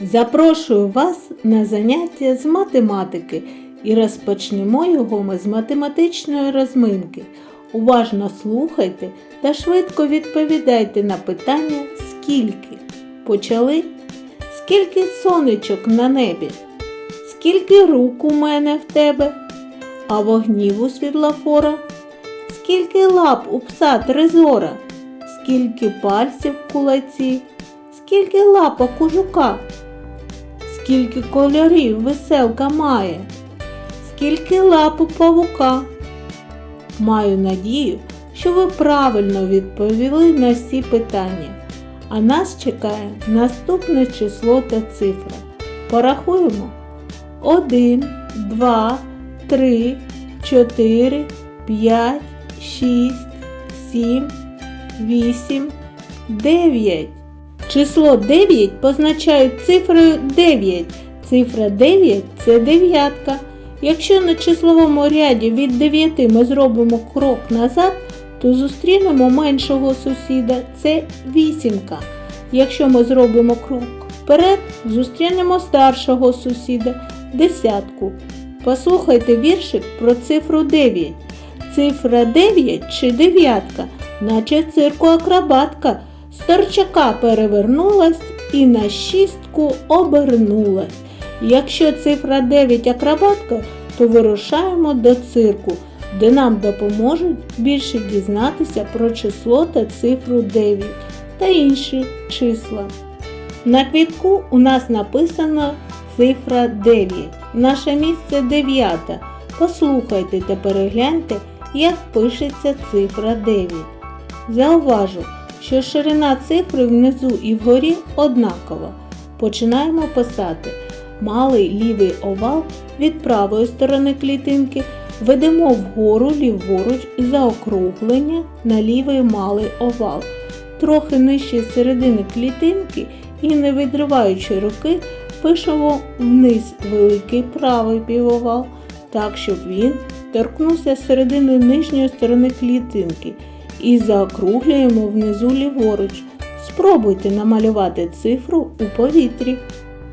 Запрошую вас на заняття з математики і розпочнемо його ми з математичної розминки. Уважно слухайте та швидко відповідайте на питання скільки. Почали? Скільки сонечок на небі? Скільки рук у мене в тебе? А вогнів у світлофора? Скільки лап у пса тризора? Скільки пальців в кулаці? Скільки лапок у жука? Скільки кольорів веселка має? Скільки лап у павука? Маю надію, що ви правильно відповіли на всі питання. А нас чекає наступне число та цифра. Порахуємо. 1, 2, 3, 4, 5, 6, 7, 8, 9. Число 9 позначають цифрою 9. Цифра 9 це дев'ятка. Якщо на числовому ряді від 9 ми зробимо крок назад, то зустрінемо меншого сусіда це вісімка. Якщо ми зробимо крок вперед, зустрінемо старшого сусіда десятку. Послухайте віршик про цифру 9. Цифра 9 чи дев'ятка, наче цирку акробатка, з торчака перевернулась і на шістку обернулась. Якщо цифра 9 акробатка, то вирушаємо до цирку, де нам допоможуть більше дізнатися про число та цифру 9 та інші числа. На квітку у нас написано цифра 9. Наше місце 9. Послухайте та перегляньте, як пишеться цифра 9. Зауважу, що ширина цифри внизу і вгорі однакова. Починаємо писати. Малий лівий овал від правої сторони клітинки ведемо вгору ліворуч заокруглення на лівий малий овал. Трохи нижче середини клітинки і не відриваючи руки, пишемо вниз великий правий півовал, так, щоб він торкнувся середини нижньої сторони клітинки і заокруглюємо внизу ліворуч. Спробуйте намалювати цифру у повітрі.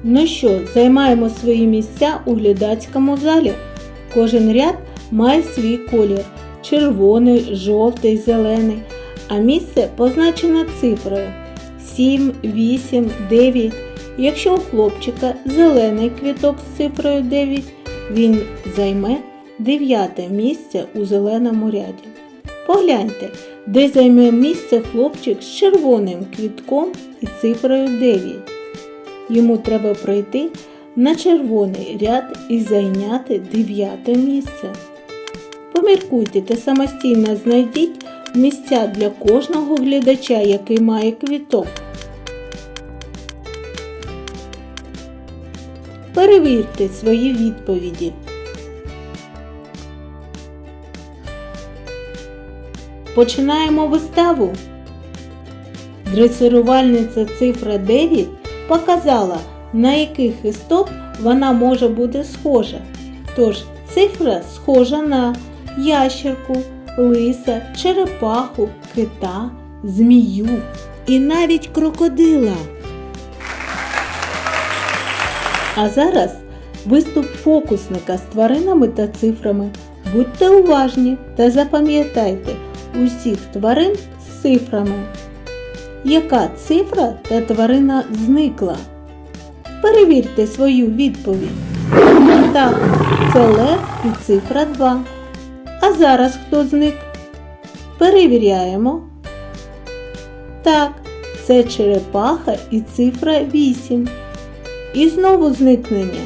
Ну що, займаємо свої місця у глядацькому залі. Кожен ряд має свій колір червоний, жовтий, зелений, а місце позначено цифрою 7, 8, 9. Якщо у хлопчика зелений квіток з цифрою 9, він займе 9 місце у зеленому ряді. Погляньте, де займе місце хлопчик з червоним квітком і цифрою 9. Йому треба пройти на червоний ряд і зайняти дев'яте місце. Поміркуйте та самостійно знайдіть місця для кожного глядача, який має квіток. Перевірте свої відповіді. Починаємо виставу. Дресирувальниця цифра 9 показала, на яких істот вона може бути схожа. Тож цифра схожа на ящерку, лиса, черепаху, кита, змію і навіть крокодила. А зараз виступ фокусника з тваринами та цифрами. Будьте уважні та запам'ятайте усіх тварин з цифрами. Яка цифра та тварина зникла? Перевірте свою відповідь. Так, це лев і цифра 2. А зараз хто зник? Перевіряємо. Так, це черепаха і цифра 8. І знову зникнення.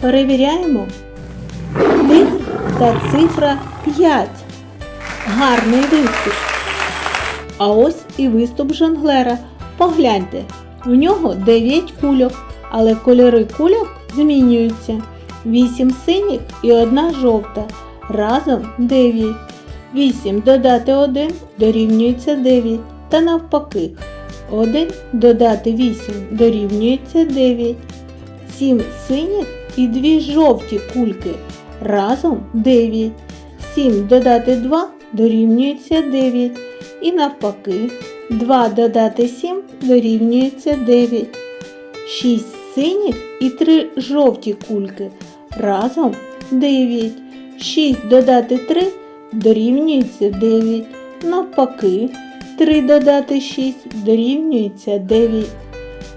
Перевіряємо. Тигр та цифра 5. Гарний виступ. А ось і виступ жонглера. Погляньте, у нього 9 кульок, але кольори кульок змінюються. 8 синіх і одна жовта. Разом 9. 8 додати 1 дорівнюється 9. Та навпаки. 1 додати 8 дорівнюється 9. 7 синіх і 2 жовті кульки. Разом 9. 7 додати 2 дорівнюється 9. І навпаки, 2 додати 7 дорівнюється 9. 6 синіх і 3 жовті кульки. Разом 9. 6 додати 3 дорівнюється 9. Навпаки, 3 додати 6 дорівнюється 9.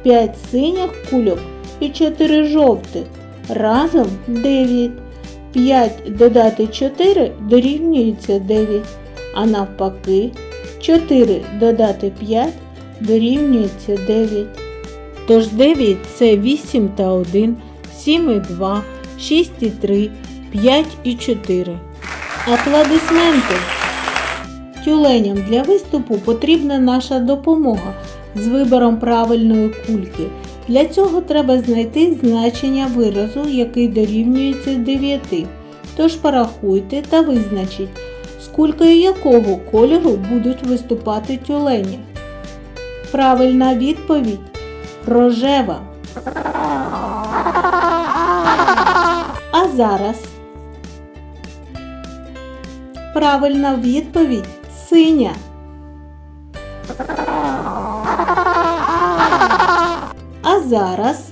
5 синіх кульок і 4 жовтих. Разом 9. 5 додати 4 дорівнюється 9. А навпаки, 4 додати 5 дорівнюється 9. Тож 9 це 8 та 1, 7 і 2, 6 і 3, 5 і 4. Аплодисменти! Тюленям для виступу потрібна наша допомога з вибором правильної кульки. Для цього треба знайти значення виразу, який дорівнюється 9. Тож порахуйте та визначіть, з якого кольору будуть виступати тюлені. Правильна відповідь рожева. А зараз правильна відповідь синя. Зараз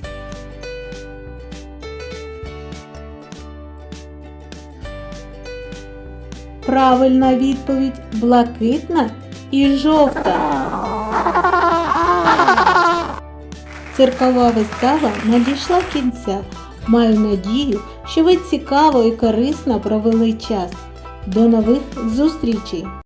правильна відповідь блакитна і жовта. Циркова вистава надійшла кінця. Маю надію, що ви цікаво і корисно провели час. До нових зустрічей!